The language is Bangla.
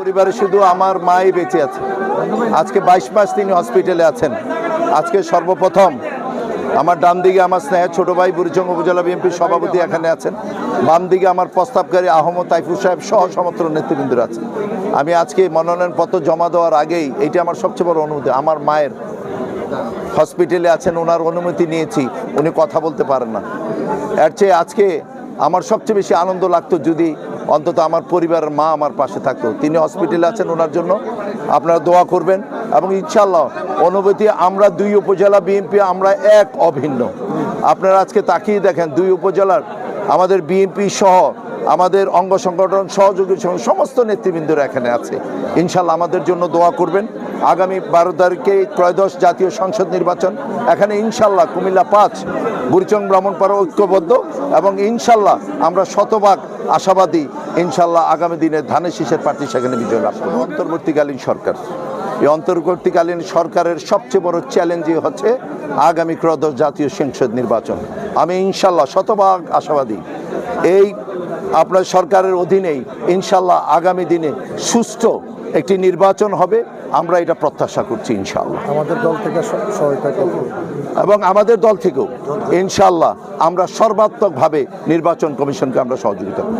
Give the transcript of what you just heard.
পরিবারে শুধু আমার মাই বেঁচে আছে। আজকে বাইশ মাস তিনি হসপিটালে আছেন। আজকে সর্বপ্রথম আমার ডান দিকে আমার স্নেহের ছোট ভাই বুড়িচং উপজেলা বিএনপির সভাপতি এখানে আছেন। বাম দিকে আমার প্রস্তাবকারী আহমদ তাইফুর সাহেব সহ সমস্ত নেতৃবৃন্দরা আছেন আমি আজকে মনোনয়নপত্র জমা দেওয়ার আগেই এইটা আমার সবচেয়ে বড় অনুভূতি। আমার মায়ের হসপিটালে আছেন, ওনার অনুমতি নিয়েছি। উনি কথা বলতে পারেন না। এর চেয়ে আজকে আমার সবচেয়ে বেশি আনন্দ লাগতো যদি অন্তত আমার পরিবারের মা আমার পাশে থাকতো। তিনি হসপিটালে আছেন ওনার জন্য। আপনারা দোয়া করবেন এবং ইনশাল্লাহ অনুভূতি, আমরা দুই উপজেলা বিএনপি, আমরা এক অভিন্ন। আপনারা আজকে তাকিয়ে দেখেন, দুই উপজেলার আমাদের বিএনপি সহ আমাদের অঙ্গ সংগঠন, সহযোগী সমস্ত নেতৃবৃন্দরা এখানে আছে। ইনশাল্লাহ আমাদের জন্য দোয়া করবেন। আগামী বারো তারিখে ত্রয়োদশ জাতীয় সংসদ নির্বাচন। এখানে ইনশাল্লাহ কুমিল্লা পাঁচ, বুড়িচং, ব্রাহ্মণপাড়া ঐক্যবদ্ধ এবং ইনশাল্লাহ আমরা শতভাগ আশাবাদী ইনশাল্লাহ আগামী দিনে ধানের শীষের প্রার্থী সেখানে বিজয় লাভ করবে। অন্তর্বর্তীকালীন সরকার। এই অন্তর্বর্তীকালীন সরকারের সবচেয়ে বড় চ্যালেঞ্জই হচ্ছে আগামী ত্রয়োদশ জাতীয় সংসদ নির্বাচন। আমি ইনশাল্লাহ শতভাগ আশাবাদী। এই আপনার সরকারের অধীনেই ইনশাল্লাহ আগামী দিনে সুষ্ঠু একটি নির্বাচন হবে আমরা এটা প্রত্যাশা করছি ইনশাল্লাহ আমাদের দল থেকে সহায়তা এবং আমাদের দল থেকেও ইনশাল্লাহ আমরা সর্বাত্মকভাবে নির্বাচন কমিশনকে আমরা সহযোগিতা করব।